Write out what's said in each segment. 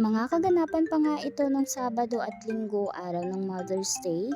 Mga kaganapan pa nga ito ng Sabado at Linggo, araw ng Mother's Day.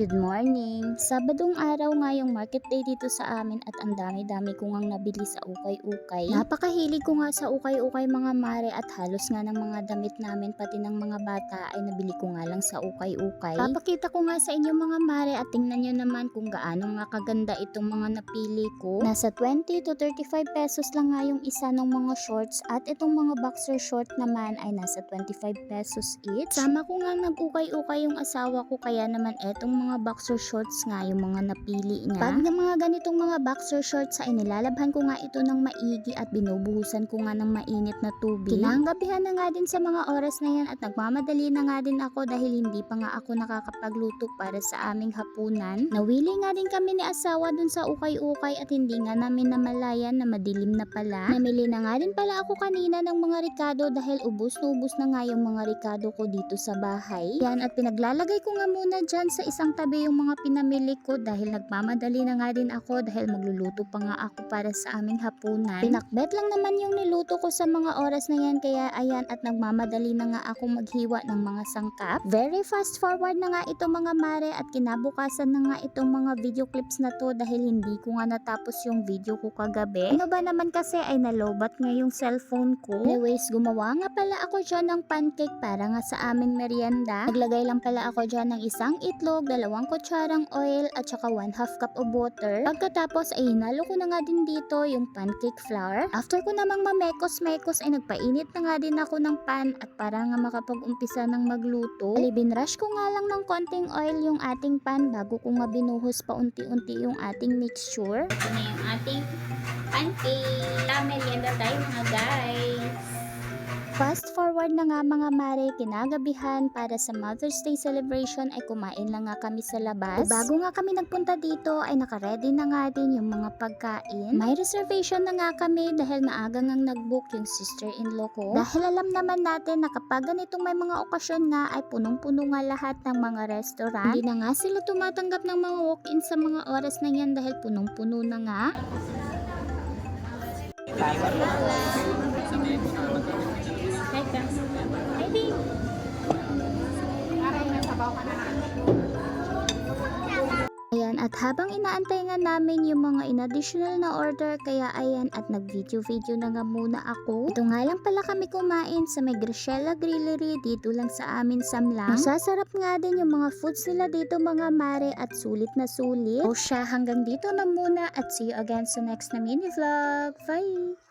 Good morning! Sabadong araw nga yung market day dito sa amin at ang dami-dami ko ngang nabili sa ukay-ukay. Napakahilig ko nga sa ukay-ukay mga mare at halos nga ng mga damit namin pati ng mga bata ay nabili ko nga lang sa ukay-ukay. Papakita ko nga sa inyo mga mare at tingnan nyo naman kung gaano nga kaganda itong mga napili ko. Nasa 20 to 35 pesos lang nga yung isa ng mga shorts at itong mga boxer short naman ay nasa 25 pesos each. Sama ko nga nag-ukay-ukay yung asawa ko kaya naman etong mga boxer shorts nga yung mga napili niya. Pag ng mga ganitong mga boxer shorts ay nilalabhan ko nga ito ng maigi at binubuhusan ko nga ng mainit na tubig. Kinanggabihan na nga din sa mga oras na yan at nagmamadali na nga din ako dahil hindi pa nga ako nakakapagluto para sa aming hapunan. Nawili nga din kami ni asawa dun sa ukay-ukay at hindi nga namin namalayan na madilim na pala. Namili na nga din pala ako kanina ng mga ricado dahil ubos na ubos na nga yung mga ricado ko dito sa bahay. Yan at pinaglalagay ko nga muna dyan sa isang tabi yung mga pinamili ko dahil nagmamadali na nga din ako dahil magluluto pa nga ako para sa aming hapunan. Pinakbet lang naman yung niluto ko sa mga oras na yan kaya ayan at nagmamadali na nga ako maghiwa ng mga sangkap. Very fast forward na nga ito mga mare at kinabukasan na nga itong mga video clips na to dahil hindi ko nga natapos yung video ko kagabi. Ano ba naman kasi ay nalobat nga yung cellphone ko. Anyways, gumawa nga pala ako dyan ng pancake para nga sa aming merienda. Naglagay lang pala ako dyan ng isang itlog, dalawang kutsarang oil at saka 1 half cup of water. Pagkatapos ay hinalo ko na nga din dito yung pancake flour. After ko namang mamekos-mekos ay nagpainit na nga din ako ng pan at para nga makapag-umpisa ng magluto. Binrush ko nga lang ng konting oil yung ating pan bago ko nga binuhos pa unti-unti yung ating mixture. Ito na yung ating pancake. Merienda tayo mga guys. Fast forward na nga mga mare, kinagabihan para sa Mother's Day celebration ay kumain lang nga kami sa labas. Bago nga kami nagpunta dito ay nakaredy na nga din yung mga pagkain. May reservation na nga kami dahil maaga ngang nagbook yung sister-in-law ko. Dahil alam naman natin na kapag ganitong may mga okasyon nga ay punong-puno nga lahat ng mga restaurant. Hindi na nga sila tumatanggap ng mga walk-in sa mga oras na yan dahil punong-puno na nga. Hi, at habang inaantay nga namin yung mga in-additional na order, kaya ayan, at nag-video-video na nga muna ako. Ito nga lang pala kami kumain sa may Grishella Grillery dito lang sa amin Samlang. Masasarap nga din yung mga foods nila dito mga mare at sulit na sulit. O siya, hanggang dito na muna at see you again sa next na mini vlog. Bye!